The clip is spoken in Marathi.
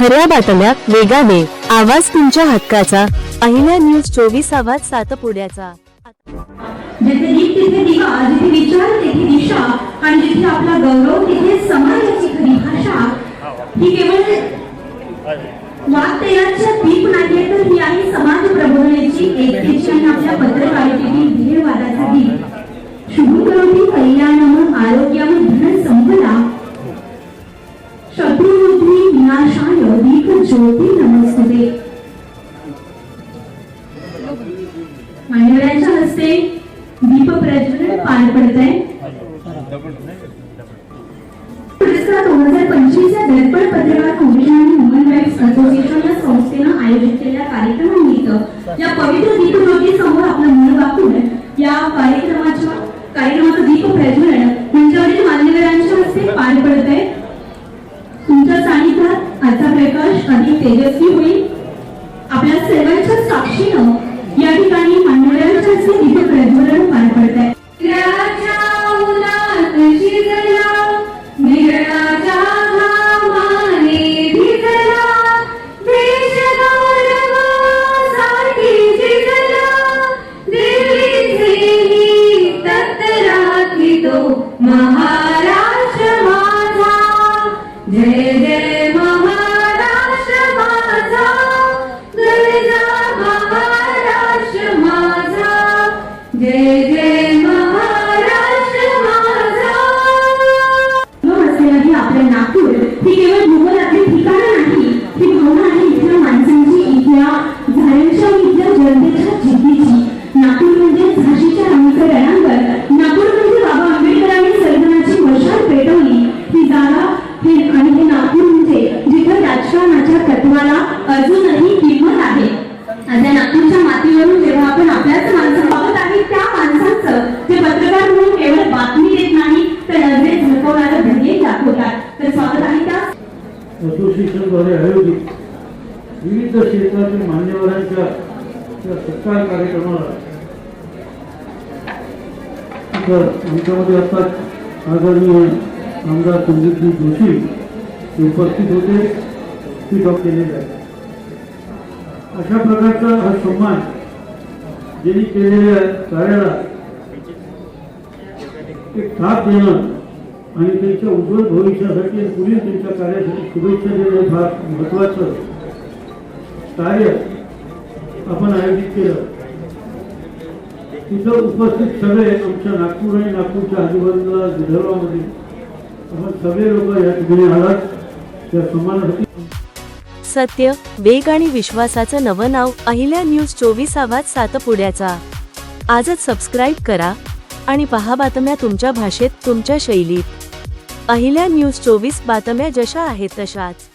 खऱ्या बातम्या वेगाने. आवाज तुमच्या हक्काचा. पहिल्या न्यूज चोवीस आवाज सातपुड्याचा. जिथे दीप तिथे दिवा जिथे विचार तिथे दिशा आणि जिथे आपला गौरव तिथे समाजाची खरी भाषा ही केवळ वाक्तयाच्या दीप ज्योती नमस्ते. मान्यवरांच्या हस्ते दीप प्रज्वलन पार पडत आहे पुरस्कार दोन हजार पंचवीस या दर्पण पत्रकार फाउंडेशन आणि ह्युमन राईट्स असोसिएशन या संस्थेनं आयोजित केलेल्या कार्यक्रमानिमित्त या पवित्र दीपज्योती समोर आपलं मन वाकून या कार्यक्रमाच्या कार्यक्रमाचं दीप प्रज्वलन मंचावरील मान्यवरांच्या हस्ते पार पडत आहे तुमच्या सानिध्यात आजचा प्रकाश अधिक तेजस्वी होईल. आपल्या सर्वांच्या साक्षीनं इथल्या झाडांच्या इथल्या जनतेच्या जिद्दीची नागपूर म्हणजे झाशीच्या राणीचं रणांगण नागपूर म्हणजे बाबा आंबेडकरांनी सर्जनाची मशाल पेटवली. ही जागा हे आणि हे नागपूर म्हणजे जिथं राजकारणाच्या तत्वाला अजूनही किंमत आहे. आता नागपूरच्या मातीवरून जेव्हा आपण आपल्याच माणसं बघत आहे त्या माणसांचं जे पत्रकार म्हणून केवळ बातमी देत नाही तर नजरेत झळकवणारं ध्येय दाखवतात. तर स्वागत आहे त्या असोसिएशनद्वारे आयोजित विविध क्षेत्रातील मान्यवरांच्या सत्कार कार्यक्रमाला तर आमच्यामध्ये आता आदरणीय आमदार संदीपजी जोशी हे उपस्थित होते ती डॉ केलेले आहे अशा प्रकारचा हा सन्मान ज्यांनी केलेल्या कार्याला एक थाप देणं आणि त्यांच्या उज्ज्वल भविष्यासाठी आणि पुढील त्यांच्या कार्यासाठी शुभेच्छा देणं फार महत्वाचं कार्य आपण आयोजित केलं. तिथं उपस्थित सगळे आमच्या नागपूर आणि नागपूरच्या आजूबाजूला विदर्भामध्ये आपण सगळे लोक या ठिकाणी आलात. त्या सन्मानासाठी सत्य वेग आणि विश्वासाचं नवं नाव अहिल्या न्यूज चोवीस आवाज सातपुड्याचा. आजच सबस्क्राईब करा आणि पहा बातम्या तुमच्या भाषेत तुमच्या शैलीत. अहिल्या न्यूज चोवीस बातम्या जशा आहेत तशाच.